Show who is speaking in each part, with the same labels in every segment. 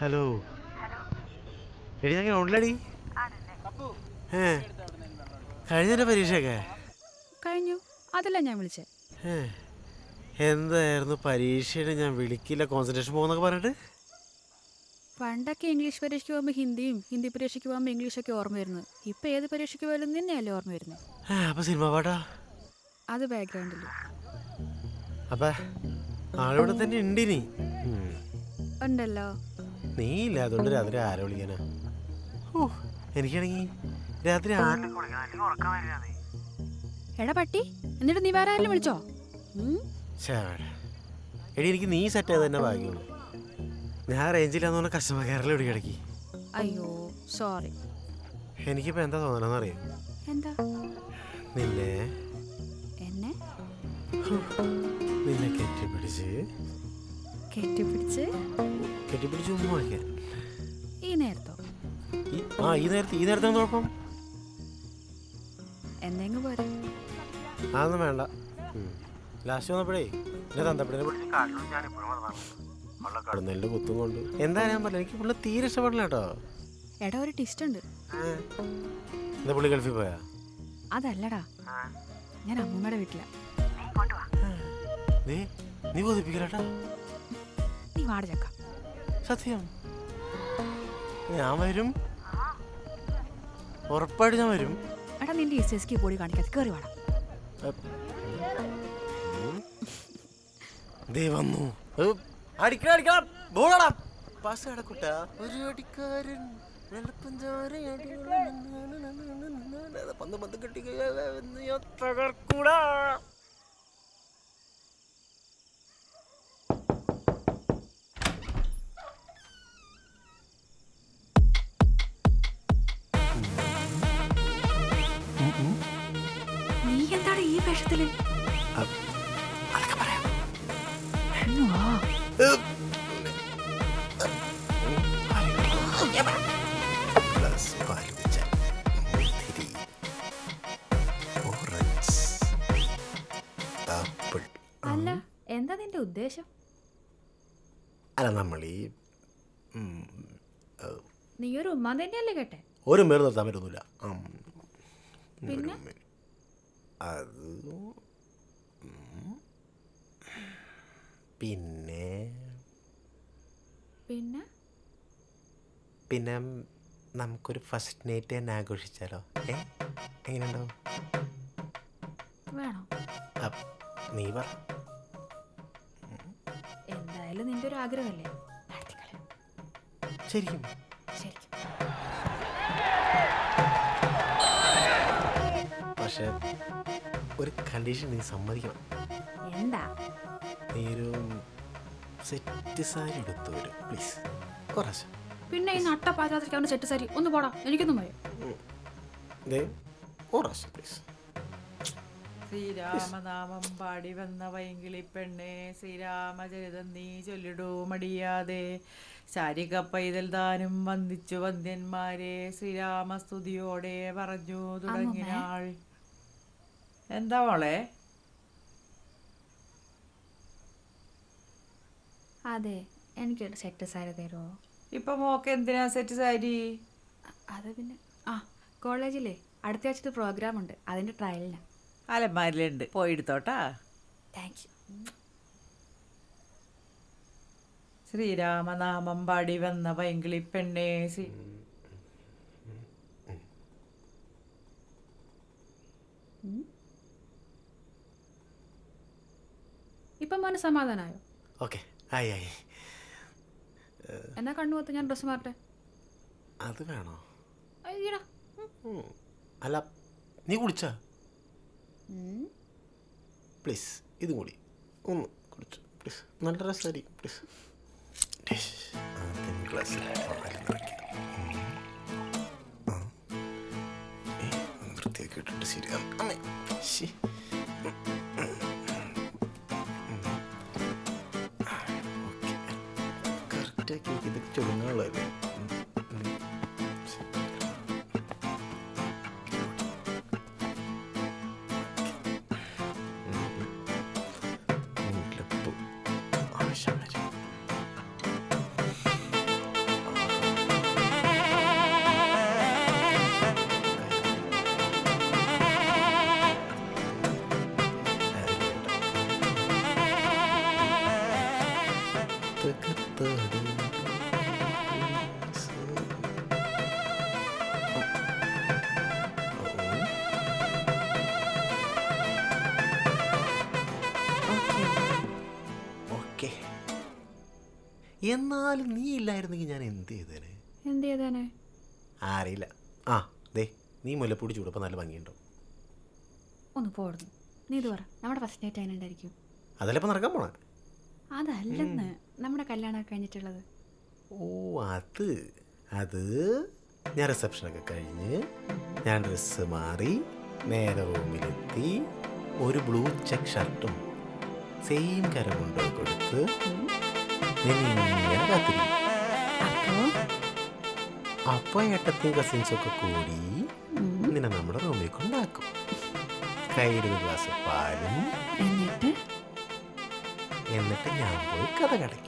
Speaker 1: hello എടി ഞാൻ ഗ്രൗണ്ടിലടി ഏ കഴിഞ്ഞ പരീക്ഷയൊക്കെ?
Speaker 2: കഴിഞ്ഞു. അതല്ല ഞാൻ വിളിച്ചേ.
Speaker 1: എന്തായിരുന്നു പരീക്ഷയുടെ ഞാൻ വിളിക്കില്ല കോൺസെൻട്രേഷൻ പോകുന്നൊക്കെ പറഞ്ഞിട്ട്?
Speaker 2: പണ്ടൊക്കെ ഇംഗ്ലീഷ് പരീക്ഷയ്ക്ക് പോകുമ്പോൾ ഹിന്ദിയും ഹിന്ദി പരീക്ഷയ്ക്ക് പോകുമ്പോൾ ഇംഗ്ലീഷൊക്കെ ഓർമ്മ വരുന്നു ഇപ്പം ഏത് പരീക്ഷയ്ക്ക് പോയാലും നിന്നെയല്ലേ ഓർമ്മ വരുന്നത്.
Speaker 1: അപ്പൊ സിനിമ പാട്ടാ?
Speaker 2: അത് ബാക്ക്ഗ്രൗണ്ടിൽ
Speaker 1: അപ്പൊ ആളിവിടെ തന്നെ ഉണ്ട് ഇനി
Speaker 2: ഉണ്ടല്ലോ.
Speaker 1: നീ ഇല്ലാതുകൊണ്ട് രാത്രി ആരെ വിളിക്കാനാ? എനിക്കാണെങ്കിൽ രാത്രി
Speaker 2: എടാ പട്ടി എന്നിട്ട് നീ വേറെ ആരെങ്കിലും വിളിച്ചോ?
Speaker 1: എടി എനിക്ക് നീ സെറ്റ് ചെയ്ത് തന്നെ ഭാഗ്യമുള്ളൂ. ഞാൻ റേഞ്ചില്ലാന്ന് പറഞ്ഞ കസ്റ്റമർ കെയറിൽ ഇവിടെ കിടക്കി
Speaker 2: അയ്യോ സോറി
Speaker 1: എനിക്കിപ്പോ എന്താ തോന്നണമെന്ന് അറിയാം
Speaker 2: എന്താ?
Speaker 1: നിന്നെ
Speaker 2: എന്നെ?
Speaker 1: നിന്നെ കെട്ടിപ്പിടിച്ച്
Speaker 2: കെട്ടിപ്പിടിച്ച്?
Speaker 1: കെട്ടിപ്പിടിച്ച് ഉമ്മ വയ്ക്കാൻ
Speaker 2: ഈ നേരത്തോ?
Speaker 1: ആ ഈ നേരത്തെ ഈ നേരത്തെ കുഴപ്പം?
Speaker 2: എന്നെങ്ങ് പോരെ?
Speaker 1: അതൊന്നും വേണ്ട. ലാസ്റ്റ് വന്നപ്പോഴേ എന്നെ തന്തപ്പടിനെ കടന്നലിന്റെ കുത്തും കൊണ്ട്. എന്താ ഞാൻ പറഞ്ഞ? എനിക്ക് പുള്ളി തീരെ ഇഷ്ടപ്പെടില്ല കേട്ടോ.
Speaker 2: എടാ ഒരു ടിസ്റ്റ് ഉണ്ട്.
Speaker 1: എന്താ പുള്ളി ഗൾഫിൽ പോയാ?
Speaker 2: അതല്ലടാ. ഞാൻ അമ്മൂമ്മയുടെ വീട്ടിലാ.
Speaker 1: നീ നീ കൊതിപ്പിക്കലട്ടാ
Speaker 2: ചക്ക
Speaker 1: സത്യം? ഞാൻ വരും. ഉറപ്പായിട്ട് ഞാൻ വരും.
Speaker 2: എടാ നിന്റെ എസ് എസ് കെ പൊടി കാണിക്കാതെ കയറി വാടാ.
Speaker 1: ദേ വന്നു. അടിക്കണം അടിക്കണം. ബോളടാ. പാസ് കിടക്കുട്ട ഒരു അടിക്കാരൻ വെള്ളപ്പഞ്ചാര പന്ത് പന്ത് കെട്ടി തകർക്കൂടാ
Speaker 2: വേഷത്തിൽ
Speaker 1: അതൊക്കെ പറയാം.
Speaker 2: അല്ല എന്താ നിന്റെ ഉദ്ദേശം?
Speaker 1: അല്ല നമ്മൾ ഈ
Speaker 2: നീ ഒരു ഉമ്മ തന്നെയല്ലേ കേട്ടെ?
Speaker 1: ഒരു മേർന്ന് നിർത്താൻ പറ്റുന്നില്ല
Speaker 2: പിന്നെ?
Speaker 1: അത് പിന്നെ
Speaker 2: പിന്നെ?
Speaker 1: പിന്നെ നമുക്കൊരു ഫസ്റ്റ് നൈറ്റ് തന്നെ ആഘോഷിച്ചാലോ? ഏ? എങ്ങനെയുണ്ടാവും?
Speaker 2: വേണോ?
Speaker 1: നീ പറ.
Speaker 2: എന്തായാലും നിന്റെ ഒരു ആഗ്രഹമല്ലേ?
Speaker 1: ശരിക്കും? പക്ഷെ ഒരു കണ്ടീഷൻ നീ സമ്മതിക്കണം.
Speaker 2: എന്താ?
Speaker 1: നീ ഒരു സെറ്റ് സാരി എടുത്തു വരും പ്ലീസ് കുറച്ച്.
Speaker 2: പിന്നെ ഈ നട്ട പാചാതിരിക്കാവുന്ന സെറ്റ് സാരി ഒന്ന് പോടാ എനിക്കൊന്നും വയ്യ
Speaker 1: ദേ കുറച്ച് പ്ലീസ്
Speaker 3: ശ്രീരാമനാമം പാടി വന്ന വൈങ്കിളി പെണ്ണെ ശ്രീരാമചരിതം നീ ചൊല്ലിടൂ മടിയാതെ. ശാരിക പൈതൽ താനും വന്ദിച്ചു വന്ധ്യന്മാരെ ശ്രീരാമസ്തുതിയോടെ പറഞ്ഞു തുടങ്ങിനാൾ. എന്താ മോളെ?
Speaker 2: അതെ എനിക്ക് സെറ്റ് സാരി തരുമോ
Speaker 3: ഇപ്പൊ മോക്ക് എന്തിനാ സെറ്റ് സാരി?
Speaker 2: അത് പിന്നെ ആ കോളേജിലെ അടുത്ത ആഴ്ചത്തെ പ്രോഗ്രാം ഉണ്ട്. അതിന്റെ ട്രയലിന്
Speaker 3: അലമാരിലുണ്ട് പോയി എടുത്തോട്ടാ.
Speaker 2: താങ്ക് യു
Speaker 3: ശ്രീരാമനാമം പാടി വന്ന പൈങ്കിളി പെണ്ണേ ശ്രീ
Speaker 2: ഇപ്പം മോനെ സമാധാനമായോ
Speaker 1: ഓക്കെ. ആയി ആയി.
Speaker 2: എന്നാ കണ്ണു പോത്ത് ഞാൻ ഡ്രസ്സ് മാറട്ടെ?
Speaker 1: അത് വേണോ? അല്ല നീ കുളിച്ചാ? പ്ലീസ് ഇതും കൂടി. ഒന്ന് കുടിച്ചു പ്ലീസ് നല്ല രസമായിരിക്കും പ്ലീസ്. ശരി. വൃത്തിയാക്കി ഇട്ടിട്ട് ശരിയാണ് കറക്റ്റാക്കി വെക്ക്. ഇതൊക്കെ ഓക്കെ. എന്നാലും നീ ഇല്ലായിരുന്നെങ്കിൽ ഞാൻ എന്ത് ചെയ്തേനെ?
Speaker 2: എന്ത് ചെയ്തേനെ?
Speaker 1: അറിയില്ല ആ ദേ നീ മുല്ലപ്പൂടി ചൂടപ്പോൾ നല്ല ഭംഗിയുണ്ടോ?
Speaker 2: ഒന്ന് പോടുന്നു നീ ഇത് പറ. നമ്മുടെ ഫസ്റ്റ് ഡേറ്റ് അതിനുണ്ടായിരിക്കും ഉണ്ടായിരിക്കും
Speaker 1: അതല്ലേ ഇപ്പം നടക്കാൻ പോണേ?
Speaker 2: അതല്ലെന്ന്. നമ്മുടെ കല്യാണമൊക്കെ കഴിഞ്ഞിട്ടുള്ളത്?
Speaker 1: ഓ അത് അത് ഞാൻ റിസപ്ഷനൊക്കെ കഴിഞ്ഞ് ഞാൻ ഡ്രസ്സ് മാറി നേരെ റൂമിലെത്തി ഒരു ബ്ലൂ ചെക്ക് ഷർട്ടും സെയിം കരം കൊടുത്ത് ഞാൻ ഇങ്ങനെ കാത്തിരിക്കും
Speaker 2: അപ്പോൾ
Speaker 1: അപ്പോൾ ഏട്ടത്തിയും കസിൻസും കൂടി നിന്നെ നമ്മുടെ റൂമിലേക്ക് കൊണ്ടാക്കും കയ്യിലൊരു ഗ്ലാസ് പാലും
Speaker 2: എന്നിട്ട്?
Speaker 1: എന്നിട്ട് ഞാൻ പോയി കഥ കടയ്ക്കും.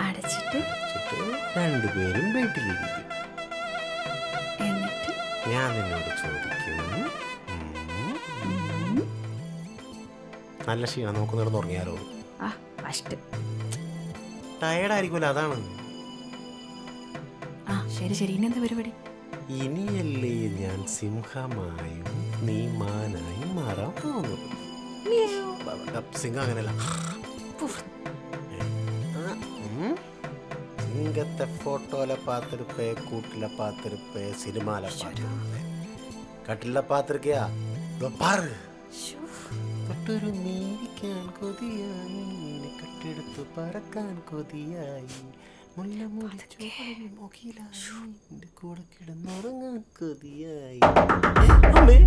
Speaker 2: അടച്ചിട്ട്
Speaker 1: രണ്ടുപേരും വീട്ടിലിരിക്കും.
Speaker 2: എന്നിട്ട്?
Speaker 1: ഞാൻ നിന്നോട് ചോദിക്കും. നല്ല ക്ഷീണം. നമുക്ക് കിടന്ന് ഉറങ്ങിയാലോ?
Speaker 2: ആ ഫസ്റ്റ്
Speaker 1: ടയർഡായിരിക്കുമല്ലോ അതാണ്.
Speaker 2: ആ ശരി ശരി. ഇന്നെന്താ പരിപാടി?
Speaker 1: ഇനിയല്ലേ ഞാൻ സിംഹമായും നീ മാനായും മാറാൻ പോകുന്നു സിംഹം അങ്ങനെയല്ല. രംഗത്തെ ഫോട്ടോയിലെ പാത്തിരുപ്പ് കൂട്ടിലെ പാത്തിരുപ്പ് സിനിമയിലെ പാത്തിരുപ്പ് കട്ടിലെ പാത്തിരിക്കയാ പാറ്. തൊട്ടൊരു നീരിക്കാൻ കൊതിയായി. കെട്ടെടുത്ത് പറക്കാൻ കൊതിയായി. കൂടെ കിടന്നുറങ്ങാൻ കൊതിയായി. അമ്മേ